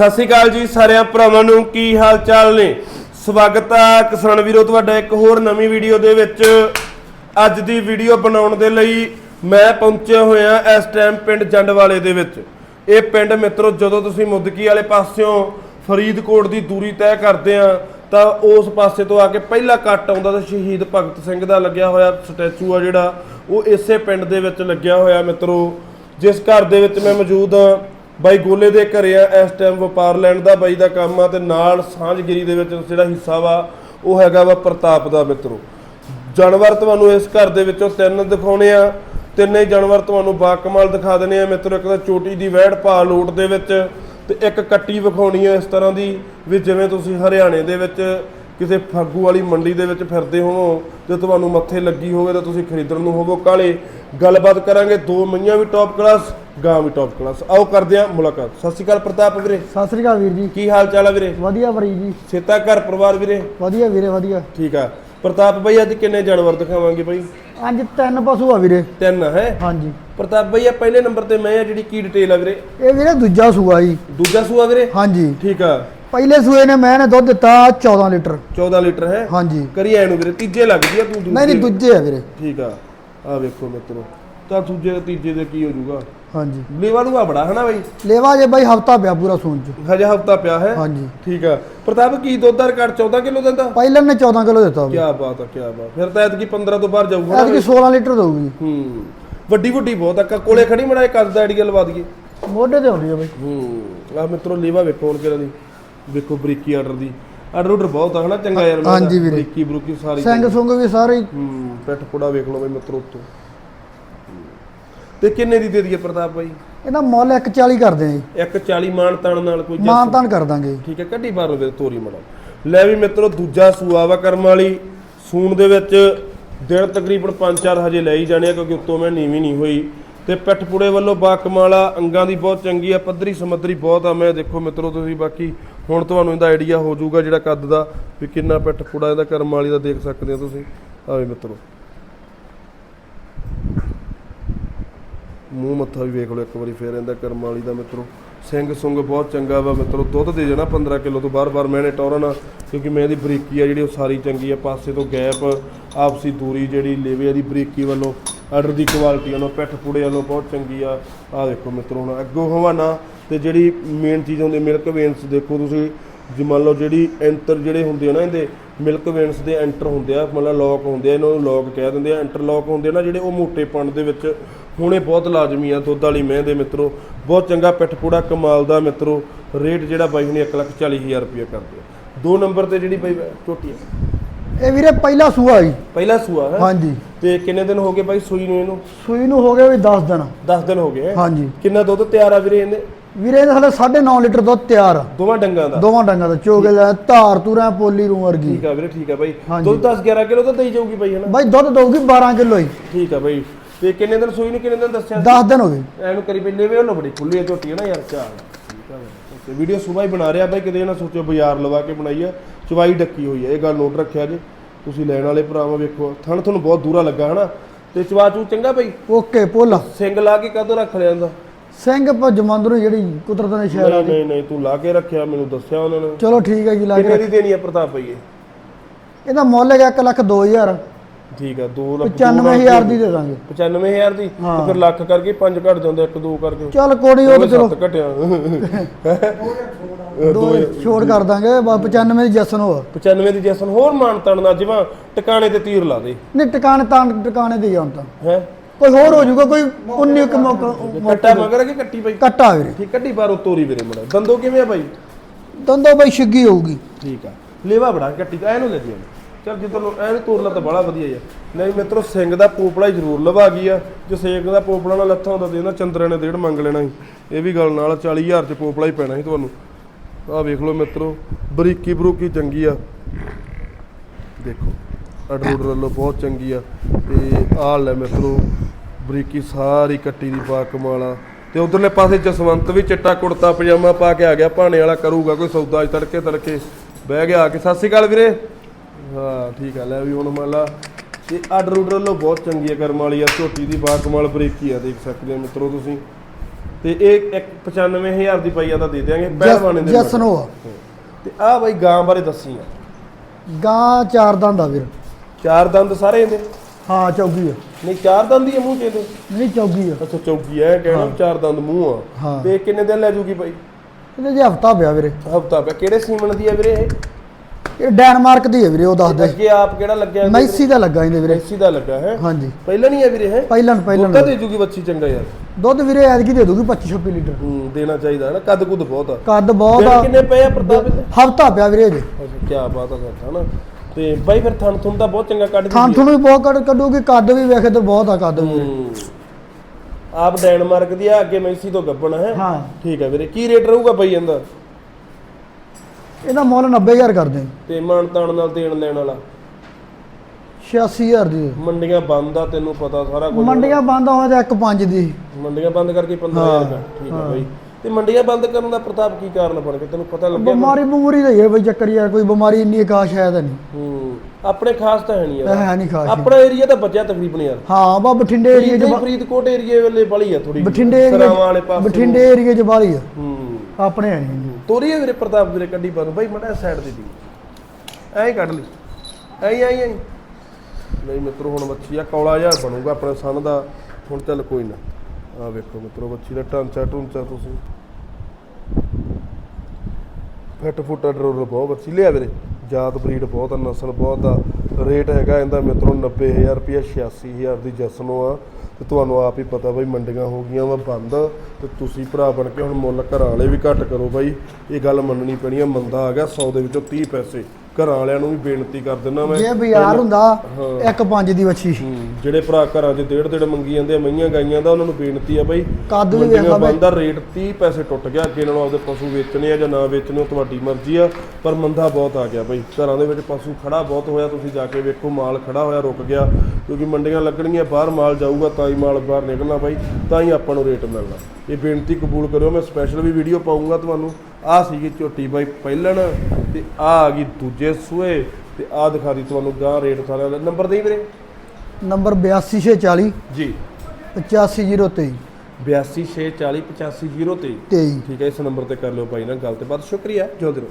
ਸਤਿ ਸ਼੍ਰੀ ਅਕਾਲ ਜੀ ਸਾਰਿਆਂ ਭਰਾਵਾਂ ਨੂੰ, ਕੀ ਹਾਲ ਚਾਲ ਨੇ? ਸਵਾਗਤ ਆ ਕਿਸਾਨ ਵੀਰੋ, ਤੁਹਾਡਾ ਇੱਕ ਹੋਰ ਨਵੀਂ ਵੀਡੀਓ ਦੇ ਵਿੱਚ। ਅੱਜ ਦੀ ਵੀਡੀਓ ਬਣਾਉਣ ਦੇ ਲਈ ਮੈਂ ਪਹੁੰਚਿਆ ਹੋਇਆ ਇਸ ਟਾਈਮ ਪਿੰਡ ਜੰਡਵਾਲੇ ਦੇ ਵਿੱਚ। ਇਹ ਪਿੰਡ ਮਿੱਤਰੋ, ਜਦੋਂ ਤੁਸੀਂ ਮੁੱਦਕੀ ਵਾਲੇ ਪਾਸਿਓਂ ਫਰੀਦਕੋਟ ਦੀ ਦੂਰੀ ਤੈਅ ਕਰਦੇ ਆ, ਤਾਂ ਉਸ ਪਾਸੇ ਤੋਂ ਆ ਕੇ ਪਹਿਲਾ ਕੱਟ ਆਉਂਦਾ ਤਾਂ ਸ਼ਹੀਦ ਭਗਤ ਸਿੰਘ ਦਾ ਲੱਗਿਆ ਹੋਇਆ ਸਟੈਚੂ ਆ ਜਿਹੜਾ, ਉਹ ਇਸੇ ਪਿੰਡ ਦੇ ਵਿੱਚ ਲੱਗਿਆ ਹੋਇਆ ਮਿੱਤਰੋ। ਜਿਸ ਘਰ ਦੇ ਵਿੱਚ ਮੈਂ ਮੌਜੂਦ ਹਾਂ ਬਾਈ ਗੋਲੇ ਦੇ ਘਰੇ ਆ, ਇਸ ਟਾਈਮ ਵਪਾਰ ਲੈਣ ਦਾ ਬਾਈ ਦਾ ਕੰਮ ਆ ਤੇ ਨਾਲ ਸਾਂਝਗਿਰੀ ਦੇ ਵਿੱਚ ਜਿਹੜਾ ਹਿੱਸਾ ਵਾ, ਉਹ ਹੈਗਾ ਵਾ ਪ੍ਰਤਾਪ ਦਾ ਮਿੱਤਰੋ। ਜਾਨਵਰ ਤੁਹਾਨੂੰ ਇਸ ਘਰ ਦੇ ਵਿੱਚੋਂ ਤਿੰਨ ਦਿਖਾਉਣੇ ਆ, ਤਿੰਨੇ ਜਾਨਵਰ ਤੁਹਾਨੂੰ ਬਾਕਮਾਲ ਦਿਖਾ ਦੇਣੇ ਆ ਮਿੱਤਰੋ, ਇੱਕ ਤਾਂ ਚੋਟੀ ਦੀ ਵਹਿੜ ਪਾ ਲੋਟ ਦੇ ਵਿੱਚ ਤੇ ਇੱਕ ਕੱਟੀ ਵਿਖਾਉਣੀ ਆ ਇਸ ਤਰ੍ਹਾਂ ਦੀ ਵੀ ਜਿਵੇਂ ਤੁਸੀਂ ਹਰਿਆਣੇ ਦੇ ਵਿੱਚ ਕਿਸੇ ਫਾਗੂ ਵਾਲੀ ਮੰਡੀ ਦੇ ਵਿੱਚ ਫਿਰਦੇ ਹੋਵੋ ਤੇ ਤੁਹਾਨੂੰ ਮੱਥੇ ਲੱਗੀ ਹੋਵੇ ਤਾਂ ਤੁਸੀਂ ਖਰੀਦਣ ਨੂੰ ਹੋਵੋ ਕਾਲੇ। ਗੱਲਬਾਤ ਕਰਾਂਗੇ ਦੋ ਮਈਆਂ ਵੀ ਟੌਪ ਕਲਾਸ ਗਾਂ ਵੀ ਟੌਪ ਕਲਾਸ ਆਓ ਕਰਦੇ ਆ ਮੁਲਾਕਾਤ। ਸਤਿ ਸ਼੍ਰੀ ਅਕਾਲ ਪ੍ਰਤਾਪ ਵੀਰੇ। ਸਤਿ ਸ੍ਰੀ ਅਕਾਲ ਵੀਰ ਜੀ। ਕੀ ਹਾਲ ਚਾਲ ਆ ਵੀਰੇ? ਵਧੀਆ ਬਰੀ ਜੀ। ਸੇਤਾ ਘਰ ਪਰਿਵਾਰ ਵੀਰੇ? ਵਧੀਆ ਵੀਰੇ ਵਧੀਆ। ਠੀਕ ਆ। ਪ੍ਰਤਾਪ ਬਾਈ ਅੱਜ ਕਿੰਨੇ ਜਾਨਵਰ ਦਿਖਾਵਾਂਗੇ ਬਾਈ? ਅੱਜ ਤਿੰਨ ਪਸ਼ੂ ਆ ਵੀਰੇ। ਤਿੰਨ ਹੈ? ਹਾਂਜੀ। ਪ੍ਰਤਾਪ ਬਾਈ ਆ ਪਹਿਲੇ ਨੰਬਰ ਤੇ ਮੈਂ ਆ ਜਿਹੜੀ ਕੀ ਡਿਟੇਲ ਆ ਵੀਰੇ? ਇਹ ਵੀਰੇ ਦੂਜਾ ਸੂਆ ਜੀ। ਦੂਜਾ ਸੂਆ ਵੀਰੇ? ਹਾਂਜੀ। ਠੀਕ ਆ। ਪਹਿਲੇ ਸੂਏ ਨੇ ਮੈਂ ਨੇ ਦੁੱਧ ਦਿੱਤਾ 14 ਲੀਟਰ। 14 ਲੀਟਰ ਹੈ? ਹਾਂਜੀ। ਕਰੀ ਐ ਨੂੰ ਵੀਰੇ ਤੀਜੇ ਲੱਗਦੀ ਆ ਤੂੰ ਨਹੀਂ ਨਹੀਂ ਦੂਜੇ ਆ ਵੀਰੇ। ਠੀਕ ਆ। ਆ ਵੇਖੋ ਮਿੱਤਰੋ ਤਾਂ ਦੂਜੇ ਤੇ ਤੀਜੇ ਦੇ ਕੀ ਹੋ ਜਾਊਗਾ? ਹਾਂਜੀ। ਲੀਵਾ ਲੂਆ ਬੜਾ ਹਨਾ ਬਾਈ? ਲੇਵਾ ਜੇ ਬਾਈ ਹਫਤਾ ਪਿਆ ਪੂਰਾ ਸੂਣ ਚ। ਹਜੇ ਹਫਤਾ ਪਿਆ ਹੈ? ਹਾਂਜੀ। ਠੀਕ ਆ। ਪ੍ਰਤਾਪ ਕੀ ਦੁੱਧ ਦਾ ਰਿਕਾਰਡ 14 ਕਿਲੋ ਦਿੰਦਾ? ਪਹਿਲੇ ਨੇ 14 ਕਿਲੋ ਦਿੱਤਾ ਕੀ ਬਾਤ ਆ ਕੀ ਬਾਤ। ਫਿਰ ਤਾਂ ਐਤਕੀ 15 ਤੋਂ ਬਾਹਰ ਜਾਊਗਾ ਨਾ ਐਤਕੀ 16 ਲੀਟਰ ਦਊਗੀ। ਹੂੰ। ਵੱਡੀ ਵੱਡੀ ਬਹੁਤ ਆ ਕੋਲੇ ਖੜੀ ਮੜਾ ਦਾ ਆਈਡੀਆ ਲਵਾ ਦਈਏ। ਮੋਢੇ ਤੇ ਹੁੰਦੀ ਆ ਬਾਈ। ਹੂੰ। ਆ ਮਿੱਤਰੋ ਲੀਵਾ ਵੇਖੋ ਹੁਣ ਕਿਹੜਾ ਦੀ। ਵੇਖੋ ਬਰੀਕੀ ਆਰਡਰ ਦੀ। ਆਰਡਰ ਆਰਡਰ ਬਹੁਤ ਆ ਹਨਾ? ਚੰਗਾ ਯਾਰ ਮੇਰਾ। ਹਾਂਜੀ ਵੀਰੇ। ਬਰੀਕੀ ਬਰੂਕੀ ਸਾਰੀ ਸਿੰਘ ਸੁੰਗ ਵੀ ਸਾਰੇ ਹੀ। ਹੂੰ ਪਿੱਠ ਪੁੜਾ ਵੇਖ ਲਓ ਬਈ ਮਿੱਤਰੋ ਉੱਤੋਂ। ਤੇ ਕਿੰਨੇ ਦੀ ਦੇ ਦਈਏ ਪ੍ਰਤਾਪ ਬਾਈ? ਇਹਦਾ ਮੁੱਲ 140 ਕਰਦੇ ਆ ਜੀ ਇੱਕ 40 ਮਾਨ ਤਾਣ ਨਾਲ ਕੋਈ ਜੱਸ- ਮਾਨ ਤਾਨ ਕਰ ਦਾਂਗੇ। ਠੀਕ ਹੈ ਕੱਢੀ ਬਾਹਰ ਦੇ ਤੋਰੀ ਮੜਾ। ਲੈ ਵੀ ਮਿੱਤਰੋ ਦੂਜਾ ਸੂਆ ਵਾ ਕਰਮ ਵਾਲੀ। ਸੂਣ ਦੇ ਵਿੱਚ ਦਿਨ ਤਕਰੀਬਨ 5-4 ਹਜੇ ਲੈ ਹੀ ਜਾਣੇ ਆ ਕਿਉਂਕਿ ਉੱਤੋਂ ਮੈਂ ਨੀਵੀਂ ਨਹੀਂ ਹੋਈ। ਤੇ ਪਿੱਠ ਪੁੜੇ ਵੱਲੋਂ ਬਾਕਮਾਲਾ ਅੰਗਾਂ ਦੀ ਬਹੁਤ ਚੰਗੀ ਆ ਪੱਧਰੀ ਸਮੱਧਰੀ ਬਹੁਤ ਆ। ਮੈਂ ਦੇਖੋ ਮਿੱਤਰੋ ਤੁਸੀਂ ਬਾਕੀ ਹੁਣ ਤੁਹਾਨੂੰ ਇਹਦਾ ਆਈਡੀਆ ਹੋ ਜਾਊਗਾ ਜਿਹੜਾ ਕੱਦ ਦਾ, ਵੀ ਕਿੰਨਾ ਪਿੱਠ ਪੁੜਾ ਇਹਦਾ ਕਰਮ ਵਾਲੀ ਦਾ ਦੇਖ ਸਕਦੇ ਹੋ ਤੁਸੀਂ। ਆਵੇ ਮਿੱਤਰੋ। ਮੂੰਹ ਮੱਥਾ ਵੀ ਵੇਖ ਲਓ, ਇੱਕ ਵਾਰੀ ਫੇਰ ਇਹਦਾ ਕਰਮ ਵਾਲੀ ਦਾ ਮਿੱਤਰੋ। ਸਿੰਘ ਸੁੰਗ ਬਹੁਤ ਚੰਗਾ ਵਾ ਮਿੱਤਰੋ। ਦੁੱਧ ਦੇ ਜਾਣਾ 15 ਕਿਲੋ ਤੋਂ ਬਾਰ-ਬਾਰ ਮੈਨੇ ਟੌਰਨ ਕਿਉਂਕਿ ਮੈਂ ਇਹਦੀ ਬਰੀਕੀ ਆ, ਜਿਹੜੀ ਉਹ ਸਾਰੀ ਚੰਗੀ ਆ। ਪਾਸੇ ਤੋਂ ਗੈਪ, ਆਪਸੀ ਦੂਰੀ ਜਿਹੜੀ ਲੇਵੇ ਦੀ ਬਰੀਕੀ ਵੱਲੋਂ ਆਰਡਰ ਦੀ ਕੁਆਲਿਟੀ ਵੱਲੋਂ, ਪਿੱਠ ਪੁੜੇ ਵੱਲੋਂ ਬਹੁਤ ਚੰਗੀ ਆ। ਆ ਦੇਖੋ ਮਿੱਤਰੋ, ਹੁਣ ਅੱਗੋਂ ਹਵਾਨਾ ਤੇ ਜਿਹੜੀ ਮੇਨ ਚੀਜ਼ ਹੁੰਦੀ ਮਿਲਕ ਵੇਨਸ ਦੇਖੋ ਤੁਸੀਂ ਜੇ ਮੰਨ ਲਓ ਜਿਹੜੀ ਐਂਟਰ ਜਿਹੜੇ ਹੁੰਦੇ ਆ ਨਾ ਇਹਦੇ ਮਿਲਕ ਵੇਨਸ ਦੇ ਐਂਟਰ ਹੁੰਦੇ ਆ ਮਤਲਬ ਲੌਕ ਹੁੰਦੇ ਆ ਇਹਨਾਂ ਨੂੰ ਲੌਕ ਕਹਿ ਦਿੰਦੇ ਆ। ਇੰਟਰਲੌਕ ਹੁੰਦੇ ਆ ਨਾ ਜਿਹੜੇ ਉਹ ਮੋਟੇਪਣ ਦੇ ਵਿੱਚ ਹੁਣੇ ਬਹੁਤ ਲਾਜ਼ਮੀ ਆ ਦੁੱਧ ਵਾਲੀ ਮਹਿ ਦੇ ਮਿੱਤਰੋ। ਬਹੁਤ ਚੰਗਾ ਪਿੱਠ ਪੂੜਾ ਕਮਾਲ ਦਾ ਮਿੱਤਰੋ ਰੇਟ ਜਿਹੜਾ ਬਾਈ ਹੁਣੇ 140000 ਰੁਪਏ ਕਰਦੇ ਆ। ਦੋ ਨੰਬਰ ਤੇ ਜਿਹੜੀ ਬਾਈ ਝੋਟੀ ਆ। ਇਹ ਵੀਰੇ ਪਹਿਲਾ ਸੂਆ ਜੀ। ਪਹਿਲਾ ਸੂਆ ਹੈ? ਹਾਂਜੀ। ਤੇ ਕਿੰਨੇ ਦਿਨ ਹੋ ਗਏ ਬਾਈ ਸੂਈ ਨੂੰ ਇਹਨੂੰ? ਸੂਈ ਨੂੰ ਹੋ ਗਿਆ ਵੀ 10 ਦਿਨ। 10 ਦਿਨ ਹੋ ਗਏ? ਹਾਂਜੀ। ਕਿੰਨਾ ਦੁੱਧ ਤਿਆਰ ਆ ਵੀਰੇ ਇਹਦੇ ਵੀਰੇ ਇਹਦੇ ਹਲੇ 9.5 ਲੀਟਰ ਦੁੱਧ ਤਿਆਰ ਆ। ਦੋਵਾਂ ਡੰਗਾਂ ਦਾ? ਦੋਵਾਂ ਡੰਗਾਂ ਦਾ ਚੋਗੇ ਦਾ ਧਾਰ ਤੁਰਾਂ ਪੋਲੀ ਰੂ ਵਰਗੀ। ਠੀਕ ਆ ਵੀਰੇ ਠੀਕ ਆ ਬਾਈ। ਦੁੱਧ 10 11 ਕਿਲੋ ਤਾਂ ਦੇਈ ਜਾਊਗੀ ਬਾਈ ਹਨਾ ਬਾਈ ਦੁੱਧ ਦਊਗੀ 12 ਕਿਲੋ ਹੀ। ਠੀਕ ਆ ਬਾਈ। ਤੇ ਕਿੰਨੇ ਦਿਨ ਸੂਈ ਨੂੰ ਕਿੰਨੇ ਦਿਨ ਦੱਸਿਆ 10 ਦਿਨ ਹੋ ਗਏ। ਐਨੂੰ ਕਰੀ ਪਹਿਲੇ ਵੇ ਉਹਨੂੰ ਬੜੀ ਖੁੱਲੀ ਝੋਟੀ ਹੈ ਨਾ ਯਾਰ? ਚਾਲ ਠੀਕ ਆ ਓਕੇ ਵੀਡੀਓ ਸੁਬਾਹ ਹੀ ਬਣਾ ਰਿਹਾ ਬਾਈ ਕਿਤੇ ਨਾ ਸੋਚੋ ਬਾਜ਼ਾਰ ਲਵਾ ਕੇ ਬਣਾਈ ਆ ਚਵਾਈ ਡੱਕੀ ਹੋਈ ਹੈ ਇਹ ਗੱਲ ਨੋਟ ਰੱਖਿਆ ਜੇ। ਤੁਸੀਂ ਲੈਣ ਵਾਲੇ ਭਰਾਵਾ ਵੇਖੋ ਥਣ ਤੁਹਾਨੂੰ ਬਹੁਤ ਦੂਰਾ ਲੱਗਾ ਹਨਾ ਤੇ ਚਵਾਚੂ ਚੰਗਾ ਬਾਈ? ਓਕੇ ਪੋਲਾ। ਸਿੰਘ ਲਾ ਕੇ ਕਦੋਂ ਰੱਖ ਲਿਆ ਜਾਂਦਾ ਸਿੰਘ ਪ ਜਮੰਦਰੂ ਜਿਹੜੀ ਕੁਦਰਤ ਨੇ ਸ਼ਹਿਰ ਨਹੀਂ ਨਹੀਂ ਨਹੀਂ ਤੂੰ ਲਾ ਕੇ ਰੱਖਿਆ ਮੈਨੂੰ ਦੱਸਿਆ ਉਹਨਾਂ ਨੇ। ਚਲੋ ਠੀਕ ਹੈ ਜੀ ਲਾ ਕਿੰਨੇ ਕੇ ਦੀ ਦੇਣੀ ਹੈ ਪ੍ਰਤਾਪ ਭਾਈ ਇਹ? ਇਹਦਾ ਮੁੱਲ ਹੈਗਾ 1 ਲੱਖ 2000 ਠੀਕ ਆ 2 ਲੱਖ 95000 ਦੀ ਦੇ ਦਾਂਗੇ। 95000 ਦੀ? ਤੇ। ਫਿਰ ਲੱਖ ਕਰਕੇ 5 ਘਟ ਜਾਂਦਾ 1 2 ਕਰਕੇ। ਚੱਲ ਕੋੜੀ ਉਹ ਚਲੋ। ਸੱਤ ਘਟਿਆ। ਦੋ ਛੋੜ ਕਰ ਦਾਂਗੇ ਬਸ 95 ਦੀ ਜਸਨ ਹੋ 95 ਦੀ ਜੈਸਨ ਹੋਰ ਮਾਨ ਤਣਨਾ ਜਿਵੇਂ ਟਿਕਾਣੇ ਤੇ ਤੀਰ ਲਾ ਦੇ। ਨਹੀਂ ਟਿਕਾਣੇ ਤਾਂ ਟਿਕਾਣੇ ਦੇ ਜਾਣ ਤਾਂ। ਹੈ? ਕੋਈ ਹੋਰ ਹੋ ਜਾਊਗਾ ਕੋਈ 19 ਕੁ ਮੌਕਾ ਕੱਟਾ ਮਗਰ ਕਿ ਕੱਟੀ ਬਾਈ? ਕੱਟਾ ਵੀਰੇ। ਠੀਕ ਕੱਟੀ ਬਾਰੋ ਤੋਰੀ ਵੀਰੇ ਮੜਾ ਦੰਦੋ ਕਿਵੇਂ ਆ ਬਾਈ? ਦੰਦੋ ਬਾਈ ਛਿੱਗੀ ਹੋਊਗੀ। ਠੀਕ ਆ। ਲੇਵਾ ਬੜਾ ਕੱਟੀ ਦਾ ਇਹਨੂੰ ਲੈ ਜੀ ਚਲ ਜਿੱਦੋਂ ਨੂੰ ਇਹਨੂੰ ਤੋਰ ਲਾ ਤਾਂ ਬੜਾ ਵਧੀਆ ਯਾਰ ਨਹੀਂ ਮਿੱਤਰੋ ਸਿੰਘ ਦਾ ਪੋਪਲਾ ਹੀ ਜ਼ਰੂਰ ਲਵਾ ਗਈ ਆ। ਜੇ ਸੇਕ ਦਾ ਪੋਪਲਾ ਨਾਲ ਲੱਥਾ ਹੁੰਦਾ ਇਹਨਾਂ ਚੰਦਰੇ ਨੇ ਡੇਢ ਮੰਗ ਲੈਣਾ ਸੀ। ਇਹ ਵੀ ਗੱਲ ਨਾਲ 40000 ਚ ਪੋਪਲਾ ਹੀ ਪੈਣਾ ਸੀ ਤੁਹਾਨੂੰ। ਆਹ ਵੇਖ ਲਓ ਮਿੱਤਰੋ ਬਰੀਕੀ ਬਰੂਕੀ ਚੰਗੀ ਆ। ਦੇਖੋ ਅਡਰ ਉਡਰ ਵੱਲੋਂ ਬਹੁਤ ਚੰਗੀ ਆ। ਤੇ ਆਹ ਲੈ ਮਿੱਤਰੋ ਬਰੀਕੀ ਸਾਰੀ ਕੱਟੀ ਦੀ ਪਾ ਕਮਾਲਾ ਤੇ ਉਧਰਲੇ ਪਾਸੇ ਜਸਵੰਤ ਵੀ ਚਿੱਟਾ ਕੁੜਤਾ ਪਜਾਮਾ ਪਾ ਕੇ ਆ ਗਿਆ। ਭਾਣੇ ਵਾਲਾ ਕਰੂਗਾ ਕੋਈ ਸੌਦਾ ਅੱਜ ਤੜਕੇ ਤੜਕੇ। ਬਹਿ ਗਿਆ ਆ ਕੇ। ਸਤਿ ਸ਼੍ਰੀ ਅਕਾਲ ਵੀਰੇ। ਹਾਂ ਠੀਕ ਆ। ਲੈ ਵੀ ਹੁਣ ਮੰਨ ਲਾ। ਤੇ ਆਰਡਰ ਉਡਰ ਵੱਲੋਂ ਬਹੁਤ ਚੰਗੀ ਆ ਕਰਮ ਵਾਲੀ ਆ। ਝੋਟੀ ਦੀ ਬਾ ਕਮਾਲ ਬਰੀਕੀ ਆ ਦੇਖ ਸਕਦੇ ਹੋ ਮਿੱਤਰੋ ਤੁਸੀਂ। ਤੇ ਇਹ ਇੱਕ 95000 ਦੀ ਪਈਆ ਤਾਂ ਦੇ ਦਿਆਂਗੇ। ਪਹਿਲਵਾਨੇ ਦੇ ਜਸਨ। ਤੇ ਆ ਬਾਈ ਗਾਂ ਬਾਰੇ ਦੱਸੀ ਆ। ਗਾਂ ਚਾਰ ਦੰਦ ਆ ਵੀਰ। ਚਾਰ ਦੰਦ ਸਾਰੇ ਇਹਦੇ? ਹਾਂ ਚੌਗੀ ਆ। ਨਹੀਂ ਚਾਰ ਦੰਦ ਹੀ ਆ ਮੂੰਹ ਚ ਇਹਦੇ ਨਹੀਂ ਚੌਗੀ ਆ। ਅੱਛਾ ਚੌਕੀ ਐ ਕਹਿਣਾ ਵੀ ਚਾਰ ਦੰਦ ਮੂੰਹ ਆ। ਹਾਂ। ਤੇ ਕਿੰਨੇ ਦਿਨ ਲੈ ਜੂਗੀ ਬਾਈ? ਇਹਦੇ ਜੇ ਹਫਤਾ ਪਿਆ ਵੀਰੇ। ਹਫਤਾ ਪਿਆ। ਕਿਹੜੇ ਸੀਮਨ ਦੀ ਆ ਵੀਰੇ ਇਹ? ਇਹ ਡੈਨਮਾਰਕ ਦੀ ਹੈ ਵੀਰੇ ਉਹ ਦੱਸ ਦੇ। ਅੱਗੇ ਆਪ ਕਿਹੜਾ ਲੱਗਿਆ ਇਹਦੇ? ਮੈਸੀ ਦਾ ਲੱਗਾ ਇਹਦੇ ਵੀਰੇ। ਮੈਸੀ ਦਾ ਲੱਗਾ ਹੈ? ਹਾਂਜੀ। ਪਹਿਲਾਂ ਨਹੀਂ ਆ ਵੀਰੇ ਹੈ? ਪਹਿਲਾਂ ਪਹਿਲਾਂ ਦੁੱਧ ਦੇ ਜੂਗੀ ਬੱਚੀ ਚੰਗਾ ਯਾਰ। ਦੁੱਧ ਵੀਰੇ ਐਤਕੀ ਦੇ ਦੂਗੀ 25 26 ਲੀਟਰ। ਹੂੰ ਦੇਣਾ ਚਾਹੀਦਾ ਹੈ ਨਾ। ਕੱਦ ਕੁੱਦ ਬਹੁਤ ਆ। ਕੱਦ ਬਹੁਤ ਦਿਨ ਆ। ਕਿੰਨੇ ਪਏ ਆ ਪ੍ਰਤਾਪ ਹਫਤਾ ਪਿਆ ਵੀਰੇ ਜੇ ਅੱਛਾ ਕੀ ਬਾਤ ਆ ਕਰਦਾ ਨਾ? ਤੇ ਬਾਈ ਫਿਰ ਥਣ ਥੁਣ ਤਾਂ ਬਹੁਤ ਚੰਗਾ ਕੱਢ ਥਾਂ ਦਿੰਦੀ ਤੁਹਾਨੂੰ ਵੀ ਬਹੁਤ ਕੱਢ ਕੱਢੂਗੀ ਕੱਦ ਵੀ ਵੇਖੇ ਤੇ ਬਹੁਤ ਆ ਕੱਦ ਵੀ। ਹੂੰ। ਆਪ ਡੈਨਮਾਰਕ ਦੀ ਆ ਅੱਗੇ ਮੈਸੀ ਤੋਂ ਗੱਬਣ ਹੈ। ਹਾਂ। ਠੀਕ ਹੈ ਵੀਰੇ ਕੀ ਰੇਟ ਰਹੂਗਾ ਬਾਈ ਇਹਦਾ? ਇਹਦਾ ਮੁੱਲ 90000 ਕਰਦੇ। ਤੇ ਮਾਨ ਤਾਣ ਨਾਲ ਦੇਣ ਲੈਣ ਵਾਲਾ? 86000 ਦੀ। ਮੰਡੀਆਂ ਬੰਦ ਆ ਤੈਨੂੰ ਪਤਾ ਸਾਰਾ ਕੁਝ। ਮੰਡੀਆਂ ਬੰਦ ਹੋਏ ਤਾਂ 1.5 ਦੀ। ਮੰਡੀਆਂ ਬੰਦ ਕਰਕੇ 15000 ਰੁਪਏ। ਠੀਕ ਹੈ। ਬਾਈ। ਤੇ ਮੰਡੀਆਂ ਬੰਦ ਕਰਨ ਦਾ ਪ੍ਰਤਾਪ ਕੀ ਕਾਰਨ ਬਣ ਗਿਆ? ਤੈਨੂੰ ਪਤਾ ਲੱਗਿਆ ਬਿਮਾਰੀ ਬਮੂਰੀ ਦਾ ਹੀ ਹੈ ਬਈ ਚੱਕਰ ਯਾਰ ਕੋਈ ਬਿਮਾਰੀ ਇੰਨੀ ਖਾਸ ਹੈ ਤਾਂ ਨਹੀਂ। ਹੂੰ ਆਪਣੇ ਖਾਸ ਤਾਂ ਹੈ ਨਹੀਂ ਯਾਰ। ਹੈ ਨਹੀਂ ਖਾਸ ਆਪਣਾ ਏਰੀਆ ਤਾਂ ਬਚਿਆ ਤਕਰੀਬਨ ਯਾਰ। ਹਾਂ ਬਾ ਬਠਿੰਡੇ ਫਰੀਦ ਚ ਫਰੀਦਕੋਟ ਏਰੀਏ ਵੇਲੇ ਬੜੀ ਆ ਥੋੜੀ ਬਠਿੰਡੇ ਪਾਸੇ ਬਠਿੰਡੇ ਏਰੀਏ ਚ ਬਾਲੀ ਆ। ਹੂੰ। ਆਪਣੇ ਹੈ ਨਹੀਂ। ਤੋਰੀ ਵੀਰੇ ਪ੍ਰਤਾਪ ਵੀਰੇ ਕੱਢੀ ਬਾਨੂੰ ਬਾਈ ਮੜਾ ਸਾਈਡ ਦੇ ਦੀ। ਐਂ ਕੱਢ ਲਈ। ਐਂ ਐਂ ਐਂ। ਨਹੀਂ ਮਿੱਤਰੋ ਹੁਣ ਬੱਚੀ ਆ ਕੌਲਾ ਜਿਹਾ ਬਣੂਗਾ ਆਪਣੇ ਸਨ ਦਾ। ਹੁਣ ਚੱਲ ਕੋਈ ਨਾ। ਆ ਵੇਖੋ ਮਿੱਤਰੋ ਬੱਚੀ ਦਾ ਢਾਂਚਾ, ਢੁੰਚਾ ਤੁਸੀਂ। ਫਿੱਟ ਫੁੱਟ ਡਰੋਰ ਬਹੁਤ ਬੱਚੀ ਲਿਆ ਵੀਰੇ, ਜਾਤ ਬਰੀਡ ਬਹੁਤ ਆ, ਨਸਲ ਬਹੁਤ ਆ। ਰੇਟ ਹੈਗਾ ਇਹਦਾ ਮਿੱਤਰੋ 90000 ਰੁਪਇਆ 86000 ਦੀ ਜਸਨੋ ਆ। ਤੇ ਤੁਹਾਨੂੰ ਆਪ ਹੀ ਪਤਾ ਬਈ ਮੰਡੀਆਂ ਹੋ ਗਈਆਂ ਵਾ ਬੰਦ। ਤੇ ਤੁਸੀਂ ਭਰਾ ਬਣ ਕੇ ਹੁਣ ਮੁੱਲ ਘਰਾਂ ਵਾਲੇ ਵੀ ਘੱਟ ਕਰੋ ਬਾਈ। ਇਹ ਗੱਲ ਮੰਨਣੀ ਪੈਣੀ ਆ, ਮੰਦਾ ਆ ਗਿਆ 100 ਦੇ ਵਿੱਚੋਂ 30 ਪੈਸੇ। ਘਰਾਂ ਵਾਲਿਆਂ ਨੂੰ ਵੀ ਬੇਨਤੀ ਕਰ ਦਿੰਦਾ ਮੈਂ। ਜੇ ਬਾਜ਼ਾਰ ਹੁੰਦਾ 1.5 ਦੀ ਵੱਛੀ। ਹੂੰ, ਜਿਹੜੇ ਭਰਾ ਘਰਾਂ 'ਚ ਡੇਢ ਡੇਢ ਮੰਗੀ ਜਾਂਦੇ ਆ ਮਈਆਂ ਗਾਈਆਂ ਦਾ ਉਹਨਾਂ ਨੂੰ ਬੇਨਤੀ ਆ ਬਾਈ ਕੱਦ ਵੀ ਵੇਖ ਲਾ ਬਾਈ। ਬੰਦ ਰੇਟ 30 ਪੈਸੇ ਟੁੱਟ ਗਿਆ ਅੱਗੇ ਨਾਲੋਂ ਆਪਦੇ ਪਸ਼ੂ ਵੇਚਣੇ ਆ ਜਾਂ ਨਾ ਵੇਚਣੇ ਉਹ ਤੁਹਾਡੀ ਮਰਜ਼ੀ ਆ ਪਰ ਮੰਦਾ ਬਹੁਤ ਆ ਗਿਆ ਬਾਈ। ਘਰਾਂ ਦੇ ਵਿੱਚ ਪਸ਼ੂ ਖੜਾ ਬਹੁਤ ਹੋਇਆ ਤੁਸੀਂ ਜਾ ਕੇ ਵੇਖੋ ਮਾਲ ਖੜਾ ਹੋਇਆ ਰੁਕ ਗਿਆ ਕਿਉਂਕਿ ਮੰਡੀਆਂ ਲੱਗਣਗੀਆਂ ਬਾਹਰ ਮਾਲ ਜਾਊਗਾ ਤਾਂ ਹੀ ਮਾਲ ਬਾਹਰ ਨਿਕਲਣਾ ਬਾਈ ਤਾਂ ਹੀ ਆਪਾਂ ਨੂੰ ਰੇਟ ਮਿਲਣਾ। ਇਹ ਬੇਨਤੀ ਕਬੂਲ ਕਰਿਓ ਮੈਂ ਸਪੈਸ਼ਲ ਵੀ ਵੀਡੀਓ ਪਾਉਂਗਾ ਤੁਹਾਨੂੰ। ਆਹ ਸੀਗੀ ਝੋਟੀ ਬਾਈ ਪਹਿਲਣ। ਤੇ ਆ ਆ ਗਈ ਦੂਜੇ ਸੂਏ ਤੇ ਆ ਦਿਖਾ ਦੀ ਤੁਹਾਨੂੰ ਗਾਂ ਰੇਟ ਸਾਰਿਆਂ ਦਾ। ਨੰਬਰ ਦੇਈ ਵੀਰੇ। ਨੰਬਰ 82640 ਜੀ। 85023 82 640 85 0 23 ਠੀਕ ਹੈ ਇਸ ਨੰਬਰ ਤੇ ਕਰ ਲਿਓ ਭਾਈ ਨਾਲ ਗੱਲ ਤੇ। ਬਾਤ ਸ਼ੁਕਰੀਆ। ਜੋ ਦਿਨੋ